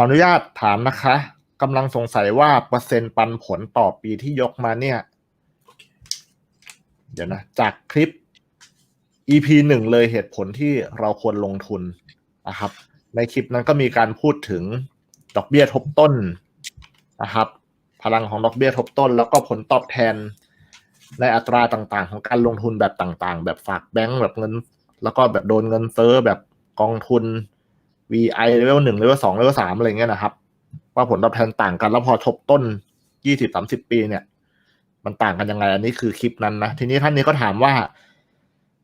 ออนุญาตถามนะคะกำลังสงสัยว่าเปอร์เซ็นต์ปันผลต่อปีที่ยกมาเนี่ย เดี๋ยวนะ จากคลิป EP หนึ่งเลยเหตุผลที่เราควรลงทุนนะครับ ในคลิปนั้นก็มีการพูดถึงดอกเบี้ยทบต้นนะครับ พลังของดอกเบี้ยทบต้น แล้วก็ผลตอบแทนในอัตราต่างๆ ของการลงทุนแบบต่างๆ แบบฝากแบงก์แบบเงิน แล้วก็แบบโดนเงินเฟ้อแบบกองทุน VI เลเวลหนึ่งเลเวลสองเลเวลสามอะไรเงี้ยนะครับ ว่าผลตอบแทนต่างกันแล้วพอทบต้นยี่สิบสามสิบปีเนี่ย มันต่างกันยังไง อันนี้คือคลิปนั้นนะ ทีนี้ท่านนี้ก็ถามว่า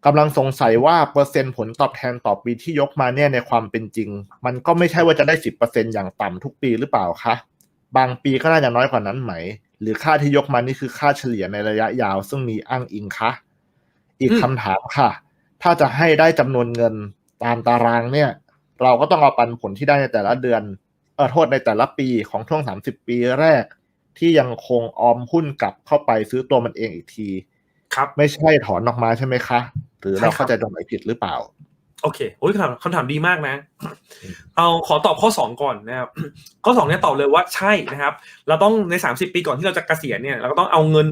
กำลังสงสัยว่าเปอร์เซ็นต์ผลตอบแทนต่อปีที่ยกมาเนี่ยในความเป็นจริง มันก็ไม่ใช่ว่าจะได้สิบเปอร์เซ็นอย่างต่ำทุกปีหรือเปล่าคะบางปีก็น่าจะน้อยกว่านั้นไหม หรือค่าที่ยกมานี่คือค่าเฉลี่ยในระยะยาว ซึ่งมีอ้างอิงคะอีกคำถามค่ะ ถ้าจะให้ได้จำนวนเงินตามตารางเนี่ย เราก็ต้องเอาปันผลที่ได้ในแต่ละเดือนเออโทษในแต่ละปีของช่วงสามสิบปีแรก ที่ยังคงออมหุ้นกลับเข้าไปซื้อตัวมันเองอีกที ครับ ไม่ใช่ถอนออกมาใช่ไหมคะ หรือเราใช่ครับเข้าใจตรงไหนผิดหรือเปล่า โอเคโอ้ยคำถามคำถามดีมากนะ เอาขอตอบข้อสองก่อนนะครับ ข้อสองเนี่ยตอบเลยว่าใช่นะครับ เราต้องในสามสิบปีก่อนที่เราจะเกษียณเนี่ยเราก็ต้องเอาเงิน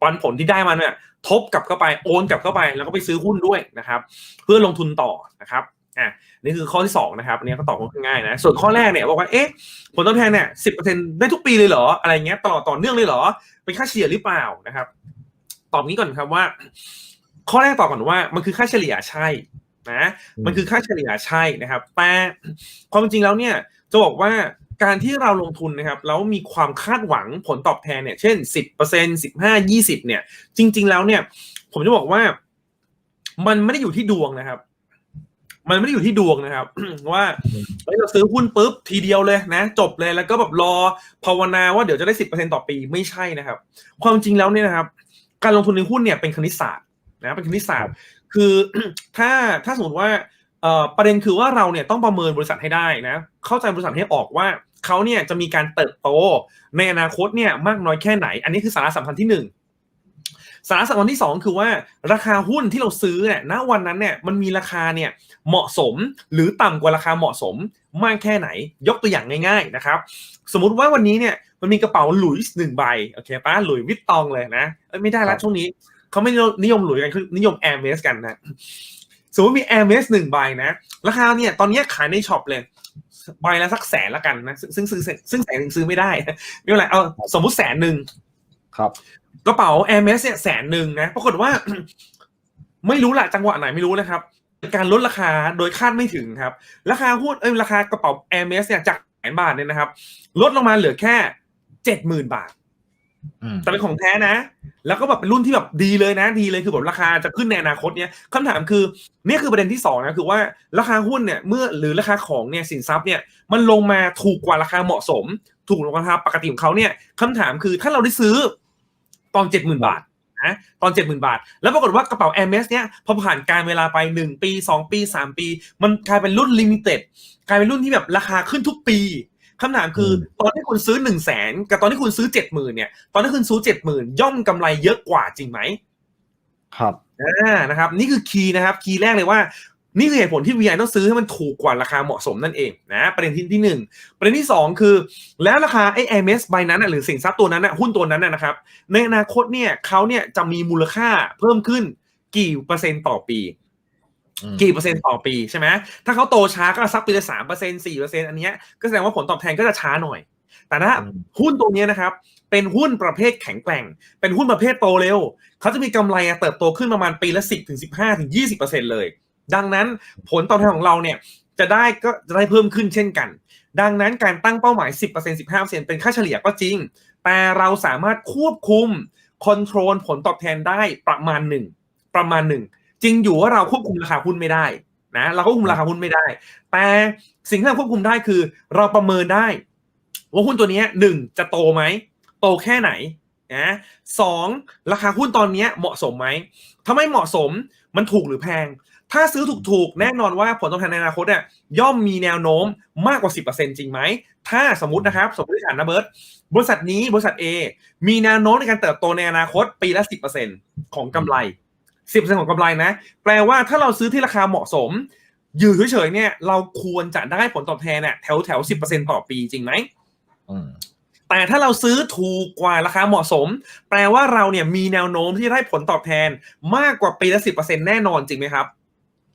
ปันผลที่ได้มาเนี่ยทบกลับเข้าไปโอนกลับเข้าไป แล้วก็ไปซื้อหุ้นด้วยนะครับ เพื่อลงทุนต่อนะครับ อะนี่คือข้อที่สองนะครับอันนี้ก็ตอบค่อนข้างง่ายนะ ส่วนข้อแรกเนี่ยบอกว่าเอ๊ะผลตอบแทนเนี่ยสิบเปอร์เซ็นได้ทุกปีเลยเหรออะไรเงี้ยตลอดต่อเนื่องเลยเหรอ เป็นค่าเฉลี่ยหรือเปล่านะครับ ตอบนี้ก่อนครับว่า ข้อแรกตอบก่อนว่ามันคือค่าเฉลี่ยใช่นะอืมมันคือค่าเฉลี่ยใช่นะครับ แต่ความเป็นจริงแล้วเนี่ยจะบอกว่าการที่เราลงทุนนะครับแล้วมีความคาดหวังผลตอบแทนเนี่ย เช่นสิบเปอร์เซ็นสิบห้ายี่สิบเนี่ย จริง ๆ แล้วเนี่ย ผมจะบอกว่า มันไม่ได้อยู่ที่ดวงนะครับ มันไม่ได้อยู่ที่ดวงนะครับ ว่าเฮ้ยเราซื้อหุ้นปุ๊บทีเดียวเลยนะ จบเลยแล้วก็แบบรอภาวนาว่าเดี๋ยวจะได้สิบเปอร์เซ็นต่อปีไม่ใช่นะครับ ความจริงแล้วเนี่ยนะครับ การลงทุนในหุ้นเนี่ยเป็นคณิตศาสตร์นะเป็นคณิตศาสตร์ คือถ้าถ้าสมมติว่าเอ่อประเด็นคือว่าเราเนี่ยต้องประเมินบริษัทให้ได้นะเข้าใจบริษัทให้ออกว่าเขาเนี่ยจะมีการเติบโตในอนาคตเนี่ยมากน้อยแค่ไหน อันนี้คือสาระสำคัญที่หนึ่ง สาระสำคัญที่สองคือว่าราคาหุ้นที่เราซื้อเนี่ยณวันนั้นเนี่ยมันมีราคาเนี่ยเหมาะสมหรือต่ำกว่าราคาเหมาะสมมากแค่ไหน ยกตัวอย่างง่ายๆนะครับ สมมุติว่าวันนี้เนี่ยมันมีกระเป๋าหลุยส์หนึ่งใบโอเคป้าหลุยส์วิตตองเลยนะเอ้ยไม่ได้ครัละบช่วงนี้เขาไม่นิยมหลุยส์กันคือนิยมแอร์เมสกันนะสมมติมีแอร์เมสหนึ่งใบนะราคาเนี่ยตอนนี้ขายในช็อปเลยใบละสักแสนละกันนะซึ่งซึ่งซื้อซึ่งแสนหนึ่งซื้อไม่ได้ไม่เป็นไรเอาสมมุติแสนหนึ่งครับ กระเป๋าแอร์เมสเนี่ยแสนหนึ่งนะปรากฏว่า ไม่รู้แหละจังหวะไหนไม่รู้นะครับ การลดราคาโดยคาดไม่ถึงครับ ราคาหุ้นเอ้ยราคากระเป๋าแอร์เมสเนี่ยจากแสนบาทเนี่ยนะครับ ลดลงมาเหลือแค่เจ็ดหมื่นบาทอืมแต่เป็นของแท้นะ แล้วก็แบบเป็นรุ่นที่แบบดีเลยนะดีเลยคือแบบราคาจะขึ้นในอนาคตเนี่ยคำถามคือเนี่ยคือประเด็นที่สองนะคือว่าราคาหุ้นเนี่ยเมื่อหรือราคาของเนี่ยสินทรัพย์เนี่ยมันลงมาถูกกว่าราคาเหมาะสม ถูกกว่าราคาปกติของเขาเนี่ยคำถามคือถ้าเราได้ซื้อ ตอนเจ็ดหมื่นบาทนะตอนเจ็ดหมื่นบาท แล้วปรากฏว่ากระเป๋า m อ s เนี่ยพอผ่านการเวลาไปหนึ่งปีสองปีสามปี มันกลายเป็นรุ่นลิมิเต็ดกลายเป็นรุ่นที่แบบราคาขึ้นทุกปีคำถามคืออตอนที่คุณซื้อหนึ่งแสนกับตอนที่คุณซื้อเจ็ดหมื่นเนี่ยตอนที่คุณซื้อเจ็ดหมื่นย่อมกำไรเยอะกว่าจริงไหมครับอ่านะครับ นี่คือคีย์นะครับ คีย์แรกเลยว่า นี่คือเหตุผลที่ VI ต้องซื้อให้มันถูกกว่าราคาเหมาะสมนั่นเองนะประเด็นที่ที่หนึ่งประเด็นที่สองคือ แล้วราคาไอ้ MS ใบนั้นน่ะหรือสินทรัพย์ตัวนั้นน่ะหุ้นตัวนั้นน่ะนะครับ ในอนาคตเนี่ยเขาเนี่ยจะมีมูลค่าเพิ่มขึ้นกี่เปอร์เซ็นต์ต่อปีอืมกี่เปอร์เซ็นต์ต่อปีใช่ไหมถ้าเขาโตช้าก็สักปีละสามเปอร์เซ็นต์สี่เปอร์เซ็นต์อันเนี้ยก็แสดงว่าผลตอบแทนก็จะช้าหน่อย แต่ถ้าอืมหุ้นตัวเนี้ยนะครับเป็นหุ้นประเภทแข็งแกร่ง เป็นหุ้นประเภทโตเร็วเขาจะมีกำไรอะเติบโตขึ้นประมาณปีละสิบถึงสิบห้าถึงยี่สิบเปอร์เซ็นต์เลย ดังนั้นผลตอบแทนของเราเนี่ยจะได้ก็จะได้เพิ่มขึ้นเช่นกัน ดังนั้นการตั้งเป้าหมาย 10% 15%เป็นค่าเฉลี่ยก็จริง แต่เราสามารถควบคุมคอนโทรลผลตอบแทนได้ประมาณหนึ่งประมาณหนึ่งจริงอยู่ว่าเราควบคุมราคาหุ้นไม่ได้นะเราควบคุมราคาหุ้นไม่ได้ แต่สิ่งที่เราควบคุมได้คือ เราประเมินได้ ว่าหุ้นตัวนี้หนึ่งจะโตไหมโตแค่ไหนนะสองราคาหุ้นตอนนี้เหมาะสมไหมถ้าไม่เหมาะสมมันถูกหรือแพง ถ้าซื้อถูกๆ แน่นอนว่าผลตอบแทนในอนาคตเนี่ยย่อมมีแนวโน้มมากกว่า 10%จริงไหม ถ้าสมมตินะครับ สมมติฐานนะเบิร์ตบริษัทนี้บริษัท A มีแนวโน้มในการเติบโตในอนาคตปีละ 10%ของกำไร 10%ของกำไรนะ แปลว่าถ้าเราซื้อที่ราคาเหมาะสม อยู่เฉยๆเนี่ยเราควรจะได้ผลตอบแทนเนี่ยแถวแถวสิบเปอร์เซ็นต่อปีจริงไหมอืมแต่ถ้าเราซื้อถูกกว่าราคาเหมาะสม แปลว่าเราเนี่ยมีแนวโน้มที่จะได้ผลตอบแทนมากกว่าปีละสิบเปอร์เซ็นแน่นอนจริงไหมครับ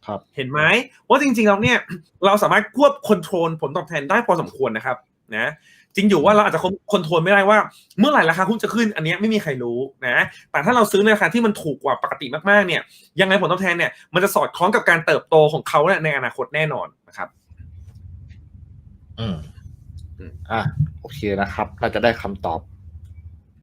ครับเห็นไหมว่าจริงๆแล้วเนี่ยเราสามารถควบคอนโทรลผลตอบแทนได้พอสมควรนะครับนะจริงอยู่ว่าเราอาจจะคอนโทรลไม่ได้ว่า เมื่อไหร่ราคาหุ้นจะขึ้นอันเนี้ยไม่มีใครรู้นะแต่ถ้าเราซื้อในราคาที่มันถูกกว่าปกติมากๆเนี่ยยังไงผลตอบแทนเนี่ยมันจะสอดคล้องกับการเติบโตของเขาเนี่ยในอนาคตแน่นอนนะครับอืมอืมอะโอเคนะครับน่าจะได้คำตอบ